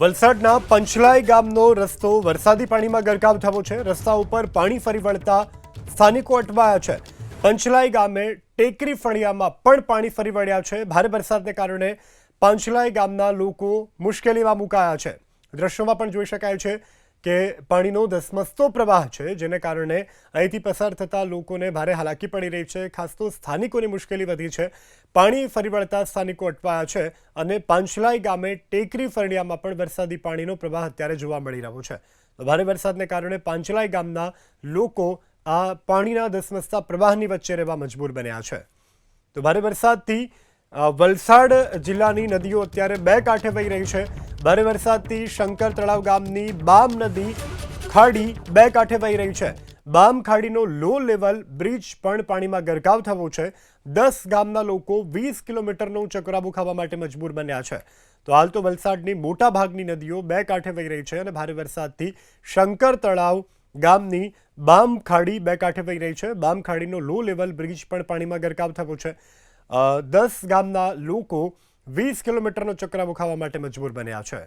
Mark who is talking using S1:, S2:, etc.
S1: વલસાડના પંચલાઈ ગામનો રસ્તો વરસાદી પાણીમાં ગરકાવ થયો છે. રસ્તા ઉપર પાણી ફરી વળતા સ્થાનિકો અટવાયા છે. પંચલાઈ ગામે ટેકરી ફળિયામાં પણ પાણી ફરી વળ્યા છે. ભારે વરસાદને કારણે પંચલાઈ ગામના લોકો મુશ્કેલીમાં મુકાયા છે. દ્રશ્યોમાં પણ જોઈ શકાય છે કે પાણીનો ધસમસતો પ્રવાહ છે, જેને કારણે અહીંથી પસાર થતા લોકોને ભારે હાલાકી પડી રહી છે. ખાસ તો સ્થાનિકોની મુશ્કેલી વધી છે. પાણી ફરી વળતા સ્થાનિકો અટવાયા છે અને પાંચલાઈ ગામે ટેકરી ફરડિયામાં પણ વરસાદી પાણીનો પ્રવાહ અત્યારે જોવા મળી રહ્યો છે. તો ભારે વરસાદને કારણે પાંચલાઈ ગામના લોકો આ પાણીના ધસમસતા પ્રવાહની વચ્ચે રહેવા મજબૂર બન્યા છે. તો ભારે વરસાદથી વલસાડ જિલ્લાની નદીઓ અત્યારે બે કાંઠે વહી રહી છે. ભારે વરસાદથી શંકર તળાવ ગામની બામ નદી ખાડી બે કાંઠે વહી રહી છે. બામ ખાડીનો લો લેવલ બ્રિજ પણ પાણીમાં ગરકાવ થવો છે. દસ ગામના લોકો વીસ કિલોમીટરનો ચકરાબુ ખાવા માટે મજબૂર બન્યા છે. તો હાલ તો વલસાડની મોટા ભાગની નદીઓ બે કાંઠે વહી રહી છે અને ભારે વરસાદથી શંકર તળાવ ગામની બામ ખાડી બે કાંઠે વહી રહી છે. બામ ખાડીનો લો લેવલ બ્રિજ પણ પાણીમાં ગરકાવ થવો છે. દસ ગામના લોકો વીસ કિલોમીટરનો ચક્રાવો ખાવા માટે મજબૂર બન્યા છે.